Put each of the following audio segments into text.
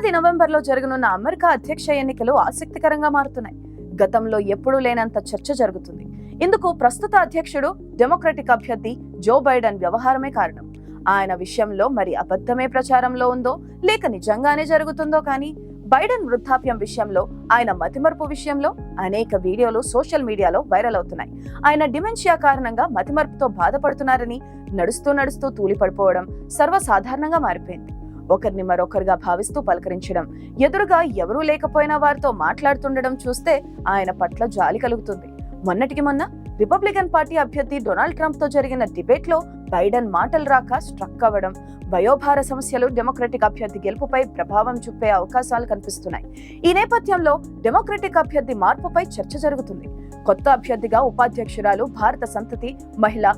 ఏడాది నవంబర్లో జరగనున్న అమెరికా అధ్యక్ష ఎన్నికలు ఆసక్తికరంగా మారుతున్నాయి. గతంలో ఎప్పుడూ లేనంత చర్చ జరుగుతుంది. ఇందుకు ప్రస్తుత అధ్యక్షుడు డెమోక్రటిక్ అభ్యర్థి జో బైడెన్ వ్యవహారమే కారణం. ఆయన విషయంలో మరి అబద్ధమే ప్రచారంలో ఉందో లేక నిజంగానే జరుగుతుందో కానీ బైడెన్ వృద్ధాప్యం విషయంలో ఆయన మతిమరుపు విషయంలో అనేక వీడియోలు సోషల్ మీడియాలో వైరల్ అవుతున్నాయి. ఆయన డిమెన్షియా కారణంగా మతిమరుపుతో బాధపడుతున్నారని నడుస్తూ నడుస్తూ తూలిపడిపోవడం సర్వసాధారణంగా మారిపోయింది. ఒకరిని మరొకరుగా భావిస్తూ పలకరించడం. ఎదురుగా ఎవరూ లేకపోయినా వారితో మాట్లాడుతుండడం చూస్తే ఆయన పట్ల జాలి కలుగుతుంది. మొన్నటికి మొన్న రిపబ్లికన్ పార్టీ అభ్యర్థి డొనాల్డ్ ట్రంప్తో జరిగిన డిబేట్లో బైడెన్ మాటలు రాక స్ట్రక్ అవ్వడం వయోభార సమస్యలు డెమోక్రటిక్ అభ్యర్థి గెలుపుపై ప్రభావం చూపే అవకాశాలు కనిపిస్తున్నాయి. ఈ నేపథ్యంలో డెమోక్రటిక్ అభ్యర్థి మార్పుపై చర్చ జరుగుతుంది. కొత్త అభ్యర్థిగా ఉపాధ్యక్షురాలు భారత సంతతి మహిళ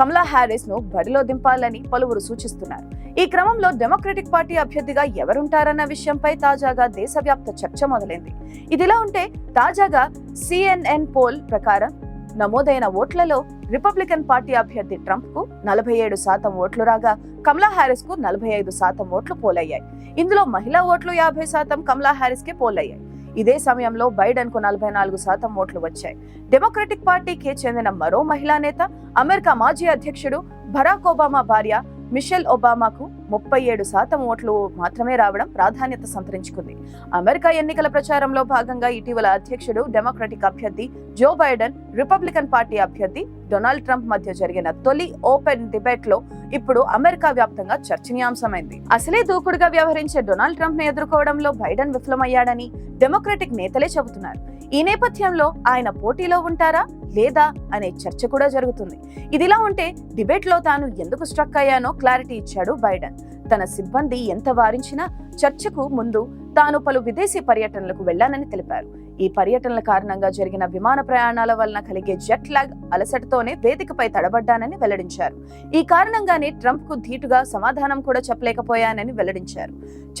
కమలా హ్యారిస్ను బరిలో దింపాలని పలువురు సూచిస్తున్నారు. ఈ క్రమంలో డెమోక్రటిక్ పార్టీ అభ్యర్థిగా ఎవరుంటారన్న విషయంపై తాజాగా దేశవ్యాప్త చర్చ మొదలైంది. ఇదిలా ఉంటే తాజాగా సిఎన్ఎన్ పోల్ ప్రకారం నమోదైన ఓట్లలో రిపబ్లికన్ పార్టీ అభ్యర్థి ట్రంప్కు నలభై ఏడు శాతం ఓట్లు రాగా కమలా హారిస్కు నలభై ఐదు శాతం ఓట్లు పోలయ్యాయి. ఇందులో మహిళా ఓట్లు యాభై శాతం కమలా హారిస్ కే పోలయ్యాయి. ఇదే సమయంలో బైడెన్కు నలభై నాలుగు శాతం ఓట్లు వచ్చాయి. డెమోక్రటిక్ పార్టీకి చెందిన మరో మహిళా నేత అమెరికా మాజీ అధ్యక్షుడు బరాక్ ఒబామా భార్య మిషెల్ ఒబామాకు ముప్పై ఏడు శాతం ఓట్లు మాత్రమే రావడం ప్రాధాన్యత సంతరించుకుంది. అమెరికా ఎన్నికల ప్రచారంలో భాగంగా ఇటీవల అధ్యక్షుడు డెమోక్రటిక్ అభ్యర్థి జో బైడెన్ రిపబ్లికన్ పార్టీ అభ్యర్థి డొనాల్డ్ ట్రంప్ మధ్య జరిగిన తొలి ఓపెన్ డిబేట్లో ఇప్పుడు అమెరికా వ్యాప్తంగా చర్చనీయాంశమైంది. అసలే దూకుడుగా వ్యవహరించే డొనాల్డ్ ట్రంప్ను ఎదుర్కోవడంలో బైడెన్ విఫలమయ్యాడని డెమోక్రటిక్ నేతలే చెబుతున్నారు. ఈ నేపథ్యంలో ఆయన పోటీలో ఉంటారా లేదా అనే చర్చ కూడా జరుగుతుంది. ఇదిలా ఉంటే డిబేట్లో తాను ఎందుకు స్ట్రక్ అయ్యానో క్లారిటీ ఇచ్చాడు బైడెన్. తన సిబ్బంది ఎంత వారించినా చర్చకు ముందు తాను పలు విదేశీ పర్యటనలకు వెళ్ళానని తెలిపారు. ఈ పర్యటనల కారణంగా జరిగిన విమాన ప్రయాణాల వలన కలిగే జెట్ లాగ్ అలసటతోనే వేదికపై తడబడ్డానని వెల్లడించారు. ఈ కారణంగానే ట్రంప్కు ధీటుగా సమాధానం కూడా చెప్పలేకపోయానని వెల్లడించారు.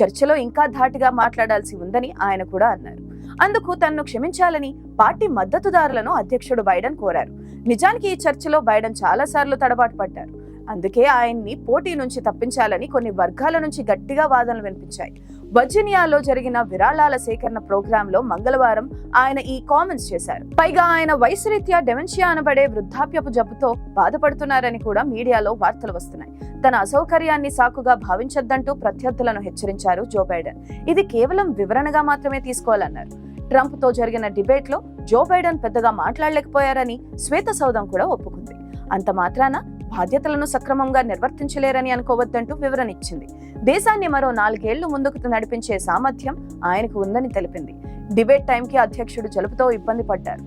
చర్చలో ఇంకా ధాటిగా మాట్లాడాల్సి ఉందని ఆయన కూడా అన్నారు. అందుకు తన్ను క్షమించాలని పార్టీ మద్దతుదారులను అధ్యక్షుడు బైడెన్ కోరారు. నిజానికి ఈ చర్చలో బైడెన్ చాలా సార్లు తడబాటు పడ్డారు. అందుకే ఆయన్ని పోటీ నుంచి తప్పించాలని కొన్ని వర్గాల నుంచి గట్టిగా వాదనలు వినిపించాయి. వర్జీనియాలో జరిగిన విరాళాల సేకరణ ప్రోగ్రాంలో మంగళవారం ఆయన ఈ కామెంట్స్ చేశారు. పైగా ఆయన వయసు రీత్యా డెమెన్షియా అనబడే వృద్ధాప్యపు జబ్బుతో బాధపడుతున్నారని కూడా మీడియాలో వార్తలు వస్తున్నాయి. తన అసౌకర్యాన్ని సాకుగా భావించొద్దంటూ ప్రత్యర్థులను హెచ్చరించారు జో బైడెన్. ఇది కేవలం వివరణగా మాత్రమే తీసుకోవాలన్నారు. ట్రంప్తో జరిగిన డిబేట్లో జో బైడెన్ పెద్దగా మాట్లాడలేకపోయారని శ్వేత సౌధం కూడా ఒప్పుకుంది. అంత మాత్రాన బాధ్యతలను సక్రమంగా నిర్వర్తించలేరని అనుకోవద్దంటూ వివరణ ఇచ్చింది దేశాన్ని మరో నాలుగేళ్ళు ముందుకు నడిపించే సామర్థ్యం ఆయనకు ఉందని తెలిపింది. డిబేట్ టైంకి అధ్యక్షుడు జలుపుతో ఇబ్బంది పడ్డారు.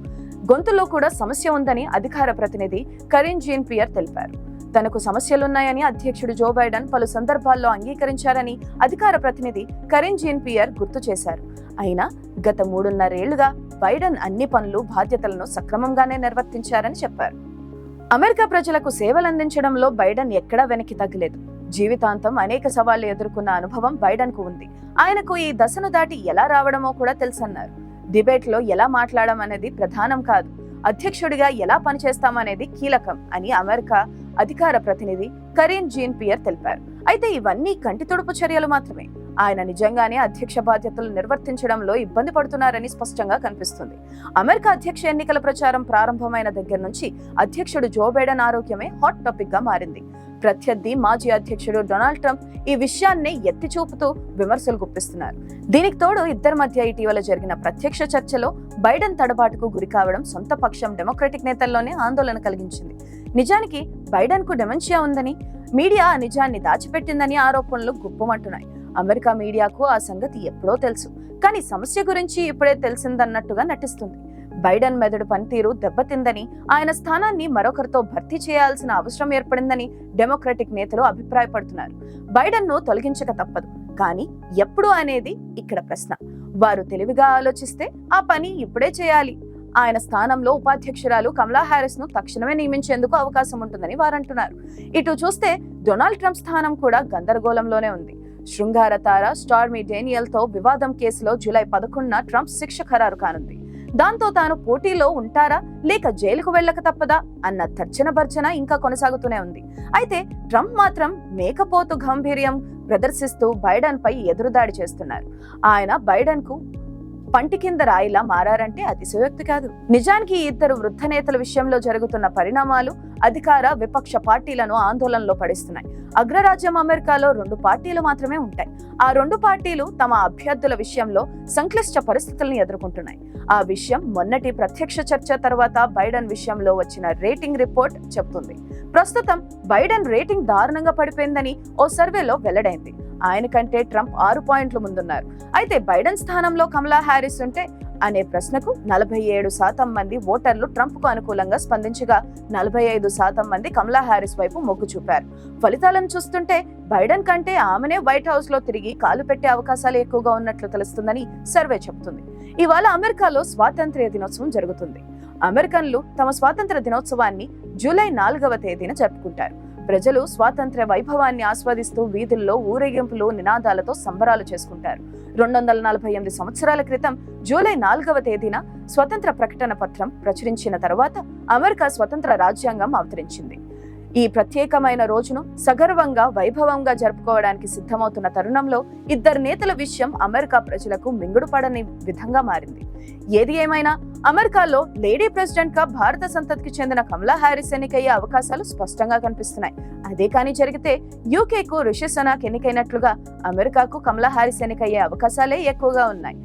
గొంతులో కూడా సమస్య ఉందని అధికార ప్రతినిధి కరీన్ జీన్ పియర్ తెలిపారు. తనకు సమస్యలున్నాయని అధ్యక్షుడు జో బైడెన్ పలు సందర్భాల్లో అంగీకరించారని అధికార ప్రతినిధి కరీన్ జీన్ పియర్ గుర్తు చేశారు. అయినా గత మూడున్నరేళ్ళుగా బైడెన్ అన్ని పనులు బాధ్యతలను సక్రమంగానే నిర్వర్తించారని చెప్పారు. అమెరికా ప్రజలకు సేవలందించడంలో బైడెన్ ఎక్కడా వెనక్కి తగ్గలేదు. జీవితాంతం అనేక సవాళ్ళు ఎదుర్కొన్న అనుభవం బైడెన్కు ఉంది. ఆయనకు ఈ దశను దాటి ఎలా రావడమో కూడా తెలుసన్నారు. డిబేట్లో ఎలా మాట్లాడడం అనేది ప్రధానం కాదు. అధ్యక్షుడిగా ఎలా పనిచేస్తామనేది కీలకం అని అమెరికా అధికార ప్రతినిధి కరీన్ జీన్ పియర్ తెలిపారు. అయితే ఇవన్నీ కంటి తుడుపు చర్యలు మాత్రమే. ఆయన నిజంగానే అధ్యక్ష బాధ్యతలు నిర్వర్తించడంలో ఇబ్బంది పడుతున్నారని స్పష్టంగా కనిపిస్తుంది. అమెరికా అధ్యక్ష ఎన్నికల ప్రచారం ప్రారంభమైన దగ్గర నుంచి అధ్యక్షుడు జో బైడెన్ ఆరోగ్యమే హాట్ టాపిక్గా మారింది. ప్రత్యర్థి మాజీ అధ్యక్షుడు డొనాల్డ్ ట్రంప్ ఈ విషయాన్ని ఎత్తి చూపుతూ విమర్శలు గుప్పిస్తున్నారు. దీనికి తోడు ఇద్దరి మధ్య ఇటీవల జరిగిన ప్రత్యక్ష చర్చలో బైడెన్ తడబాటుకు గురి కావడం సొంత పక్షం డెమోక్రటిక్ నేతల్లోనే ఆందోళన కలిగించింది. నిజానికి బైడెన్కు డెమెన్షియా ఉందని మీడియా ఆ నిజాన్ని దాచిపెట్టిందని ఆరోపణలు గుప్పమంటున్నాయి. అమెరికా మీడియాకు ఆ సంగతి ఎప్పుడో తెలుసు. కానీ సమస్య గురించి ఇప్పుడే తెలిసిందన్నట్టుగా నటిస్తుంది. బైడెన్ మెదడు పనితీరు దెబ్బతిందని ఆయన స్థానాన్ని మరొకరితో భర్తీ చేయాల్సిన అవసరం ఏర్పడిందని డెమోక్రటిక్ నేతలు అభిప్రాయపడుతున్నారు. బైడెన్ను తొలగించక తప్పదు. కానీ ఎప్పుడు అనేది ఇక్కడ ప్రశ్న. వారు తెలివిగా ఆలోచిస్తే ఆ పని ఇప్పుడే చేయాలి. ఆయన స్థానంలో ఉపాధ్యక్షురాలు కమలా హ్యారిస్ను తక్షణమే నియమించేందుకు అవకాశం ఉంటుందని వారంటున్నారు. ఇటు చూస్తే డొనాల్డ్ ట్రంప్ స్థానం కూడా గందరగోళంలోనే ఉంది. శృంగార తార స్టార్మీ డేనియల్తో వివాదం కేసులో జూలై పదకొండున ట్రంప్ శిక్ష ఖరారు కానుంది. దాంతో తాను పోటీలో ఉంటారా? లేక జైలుకు వెళ్ళక తప్పదా? అన్న తర్జన భర్జన ఇంకా కొనసాగుతూనే ఉంది. అయితే ట్రంప్ మాత్రం మేకపోతు గంభీర్యం ప్రదర్శిస్తూ బైడెన్ పై ఎదురుదాడి చేస్తున్నారు. ఆయన బైడెన్కు పంటి కింద రాయిలా మారారంటే అతిశయోక్తి కాదు. నిజానికి ఇద్దరు వృద్ధ నేతల విషయంలో జరుగుతున్న పరిణామాలు అధికార విపక్ష పార్టీలను ఆందోళనలో పడిస్తున్నాయి. అగ్రరాజ్యం అమెరికాలో రెండు పార్టీలు మాత్రమే ఉంటాయి. ఆ రెండు పార్టీలు తమ అభ్యర్థుల విషయంలో సంక్లిష్ట పరిస్థితులను ఎదుర్కొంటున్నాయి. ఆ విషయం మొన్నటి ప్రత్యక్ష చర్చ తర్వాత బైడెన్ విషయంలో వచ్చిన రేటింగ్ రిపోర్ట్ చెబుతుంది. ప్రస్తుతం బైడెన్ రేటింగ్ దారుణంగా పడిపోయిందని ఓ సర్వేలో వెల్లడైంది. ఆయన కంటే ట్రంప్ ఆరు పాయింట్లు ముందున్నారు. అయితే బైడెన్ స్థానంలో కమలా హ్యారిస్ ఉంటే అనే ప్రశ్నకు నలభై ఏడు శాతం మంది ఓటర్లు ట్రంప్కు అనుకూలంగా స్పందించగా నలభై ఐదు శాతం మంది కమలా హ్యారిస్ వైపు మొగ్గు చూపారు. ఫలితాలను చూస్తుంటే బైడెన్ కంటే ఆమెనే వైట్ హౌస్లో తిరిగి కాలు పెట్టే అవకాశాలు ఎక్కువగా ఉన్నట్లు తెలుస్తుందని సర్వే చెబుతుంది. ఇవాళ అమెరికాలో స్వాతంత్ర్య దినోత్సవం జరుగుతుంది. అమెరికన్లు తమ స్వాతంత్ర దినోత్సవాన్ని జూలై నాలుగవ తేదీన జరుపుకుంటారు. ప్రజలు స్వాతంత్ర్య వైభవాన్ని ఆస్వాదిస్తూ వీధుల్లో ఊరేగింపులు నినాదాలతో సంబరాలు చేసుకుంటారు. రెండు వందల నలభై ఎనిమిది సంవత్సరాల క్రితం జూలై నాలుగవ తేదీన స్వతంత్ర ప్రకటన పత్రం ప్రచురించిన తర్వాత అమెరికా స్వతంత్ర రాజ్యాంగం అవతరించింది. ఈ ప్రత్యేకమైన రోజును సగర్వంగా వైభవంగా జరుపుకోవడానికి సిద్ధమవుతున్న తరుణంలో ఇద్దరు నేతల విషయం అమెరికా ప్రజలకు మింగుడుపడని విధంగా మారింది. ఏది ఏమైనా అమెరికాలో లేడీ ప్రెసిడెంట్గా భారత సంతతికి చెందిన కమలా హ్యారిస్ ఎన్నికయ్యే అవకాశాలు స్పష్టంగా కనిపిస్తున్నాయి. అదే కానీ జరిగితే యూకేకు రిషి సనాక్ ఎన్నికైనట్లుగా అమెరికాకు కమలా హ్యారిస్ ఎన్నికయ్యే అవకాశాలే ఎక్కువగా ఉన్నాయి.